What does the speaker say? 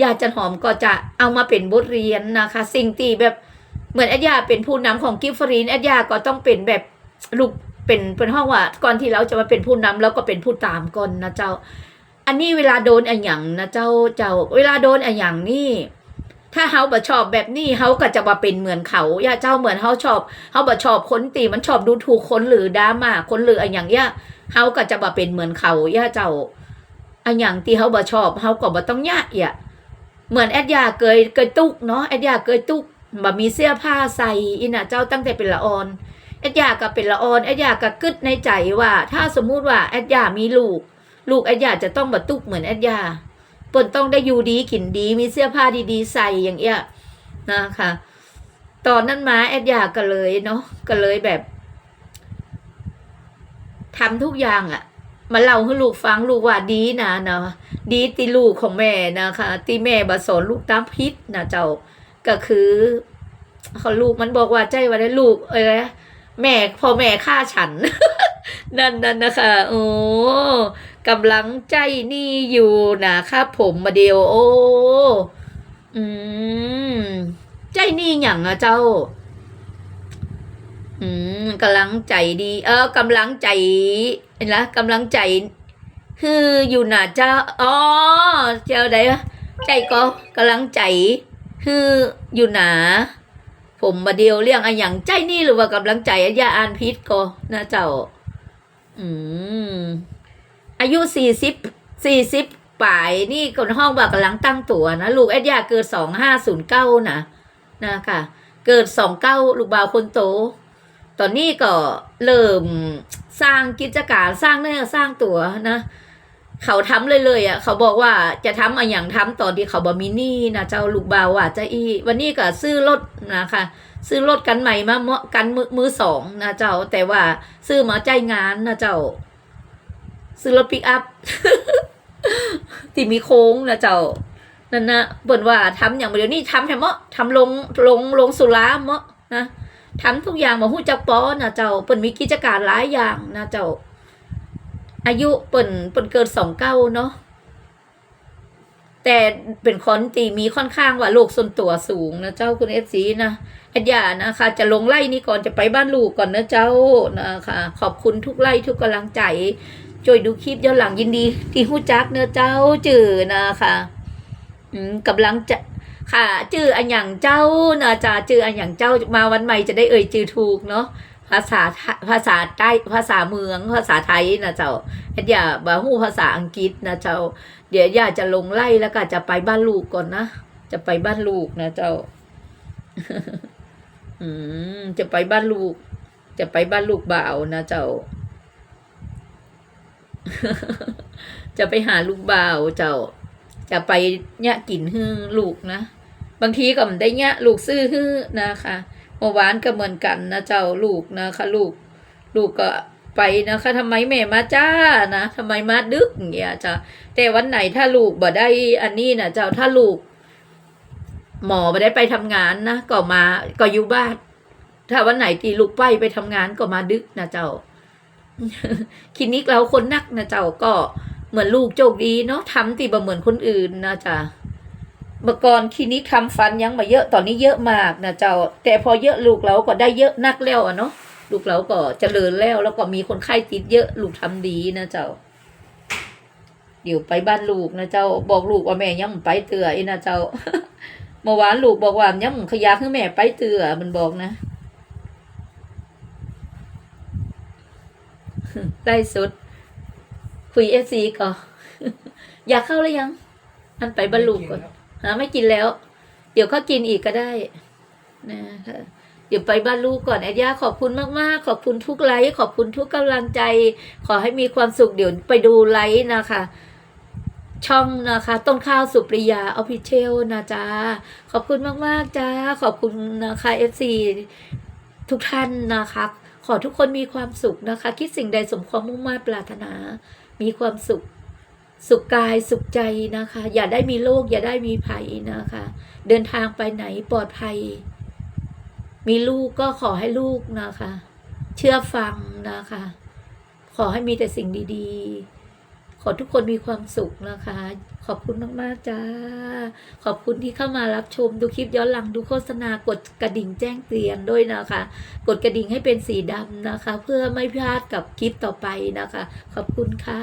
ญาจันหอมก็จะเอามาเป็นบทเรียนนะคะ สิ่งที่แบบเหมือนแอดยาเป็นผู้นำของกิฟฟรีนแอดยาก็ต้องเป็นแบบลูกเป็นเป็นห้องว่าก่อนที่เราจะมาเป็นผู้นำแล้วก็เป็นผู้ตามก่อนนะเจ้า อันนี้เวลาโดนอันหยังนะเจ้าเจ้า เวลาโดนอันหยังนี่ถ้าเฮาบ่ชอบแบบนี้เฮาก็จะมาเป็นเหมือนเขาอย่าเจ้าเหมือนเฮาชอบเฮาบ่ชอบคนตีมันชอบดูถูกคนหรือดราม่าคนหรืออันหยังย่าเฮาก็จะมาเป็นเหมือนเขาย่าเจ้า อันหยังที่เฮาบ่ชอบเฮาก็บ่ต้องยะอะเหมือนแอดยาเกยเกยตุกเนาะแอดยาเกยตุกบ่มีเสื้อผ้าใส่อีน่ะเจ้าตั้งแต่เป็นละออนแอดยาก็เป็นละออนแอดยาก็กึดในใจว่า ถ้าสมมุติว่าแอดยามีลูก ลูกแอดยาจะต้องบ่ตุกเหมือนแอดยาเปิ้นต้องได้อยู่ดีกินดีมีเสื้อผ้าดีๆใส่อย่างเงี้ยนะคะตอนนั้นมาแอดยาก็เลยเนาะก็เลยแบบทำทุกอย่างอะ มาเล่าให้ลูกฟังลูกว่าดีนะนะดีที่ลูกของแม่นะคะที่แม่บาสอนลูกตามพิษนะเจ้าก็คือเขาลูกมันบอกว่าใจว่าได้ลูกเอ้ยแม่พอแม่ฆ่าฉัน นั่นนั่นนะคะโอ้กำลังใจนี่อยู่นะครับผมมาเดียวโอ้อืมใจนี่อย่างอะเจ้า อืมกำลังใจดี เออกำลังใจ ห็นละกำลังใจคืออยู่หนาเจ้าอ๋อเจ้าใดวะใจก็กำลังใจคืออยู่หนา ผมมาเดียวเรียงอะอย่างใจนี่หรือว่ากำลังใจอะย่าอ่านพิษก็นะเจ้า อืมอายุสี่สิบสี่สิบป่ายนี่คนห้องว่ากำลังตั้งตัวนะลูกแอดยาเกิดสองห้าศูนย์เก้านะนะค่ะ เกิดสองเก้าลูกบ่าวคนโต ตอนนี้ก็เริ่มสร้างกิจการสร้างเนื้อสร้างตัวนะ เขาทำเลยเลยอะ เขาบอกว่าจะทำอะอย่างทำตอนที่เขาบอมินี่นะเจ้าลูกบ่าวว่าจะอี วันนี้ก็ซื้อรถนะคะ ซื้อรถกันใหม่มาเมาะกันมือมือสองนะเจ้า แต่ว่าซื้อมาใจงานนะเจ้า ซื้อรถปิกอัพที่มีโค้งนะเจ้านั่นนะเปิ่นว่าทำอย่างเดียวนี่ทำแค่เมาะทำลงลงลงสุราเมาะนะ ทำทุกอย่างมาหู้จักป้อนะเจ้าเปิ่นมีกิจการหลายอย่างนะเจ้า อายุเปิ่นเปิ่นเกิดสองเก้าเนาะแต่เป็นคนตีมีค่อนข้างว่าโลกส่วนตัวสูงนะเจ้าคุณเอฟซีนะแอดยานะคะ จะลงไล่นี่ก่อนจะไปบ้านลูกก่อนนะเจ้านะคะขอบคุณทุกไล่ทุกกำลังใจช่วยดูคลิปย้อนหลังยินดี ที่หู้จักเนอะเจ้าจื่อนะคะอืมกำลังจะ ค่ะ จื่ออันอย่างเจ้านะจ๊ะจื่ออันอย่างเจ้ามาวันใหม่จะได้เอ่ยจื่อถูกเนาะภาษาภาษาใต้ภาษาเมืองภาษาไทยนะเจ้าแอดอย่าบาหูภาษาอังกฤษนะเจ้า เดี๋ยวย่าจะลงไล่แล้วก็จะไปบ้านลูกก่อนนะจะไปบ้านลูกนะเจ้า อืมจะไปบ้านลูก จะไปบ้านลูกบ่าวนะเจ้า จะไปหาลูกบ่าวเจ้า จะไปเนี่ยกินฮือลูกนะ บางทีก็มันได้เนี่ยลูกซื้อฮือนะคะเมื่อวานก็เหมือนกันนะเจ้าลูกนะคะลูก ลูกก็ไปนะคะทำไมแม่มาจ้านะทำไมมาดึกอย่างเงี้ยจ้าแต่วันไหนถ้าลูกบ่ได้อันนี้นะเจ้าถ้าลูก หมอบ่ได้ไปทำงานนะก็มาก็อยู่บ้านถ้าวันไหนที่ลูกไปไปทำงานก็มาดึกนะเจ้าคลินิกเราคนนักนะเจ้าก็ เหมือนลูกโชคดีเนาะทำตีบ่เหมือนคนอื่นนะจ๊ะเมื่อก่อนคลินิกทำฟันยังมาเยอะตอนนี้เยอะมากนะเจ้า แต่พอเยอะลูกเราก็ได้เยอะนักแล้วอะเนาะลูกเราก็เจริญแล้วแล้วก็มีคนไข้ติดเยอะลูกทำดีนะเจ้า เดี๋ยวไปบ้านลูกนะเจ้าบอกลูกว่าแม่ยังไปเตือไอ้นะเจ้าเมื่อวานลูกบอกว่ายังขยักให้แม่ไปเตือมันบอกนะ ได้สุด คุยเอฟซีก็อยากเข้าหรือยัง อันไปบรรลุก่อนหาไม่กินแล้ว เดี๋ยวก็กินอีกก็ได้นะคะเดี๋ยวไปบ้านลูกก่อนแอดย่าขอบคุณมากๆ ขอบคุณทุกไลค์ขอบคุณทุกกำลังใจ ขอให้มีความสุขเดี๋ยวไปดูไลค์นะคะ ช่องนะคะ ต้นข้าวสุปริยาออฟฟิเชียลนะจ๊ะขอบคุณมากๆจ้าขอบคุณนะคะเอฟซีทุกท่านนะคะ ขอทุกคนมีความสุขนะคะ คิดสิ่งใดสมความมุ่งมา่ปรารถนา มีความสุข สุขกายสุขใจนะคะ อย่าได้มีโรคอย่าได้มีภัยนะคะ เดินทางไปไหนปลอดภัย มีลูกก็ขอให้ลูกนะคะ เชื่อฟังนะคะ ขอให้มีแต่สิ่งดี ๆ ขอทุกคนมีความสุขนะคะ ขอบคุณมากๆจ้า ขอบคุณที่เข้ามารับชมดูคลิปย้อนหลังดูโฆษณากดกระดิ่งแจ้งเตือนด้วยนะคะ กดกระดิ่งให้เป็นสีดำนะคะ เพื่อไม่พลาดกับคลิปต่อไปนะคะ ขอบคุณค่ะ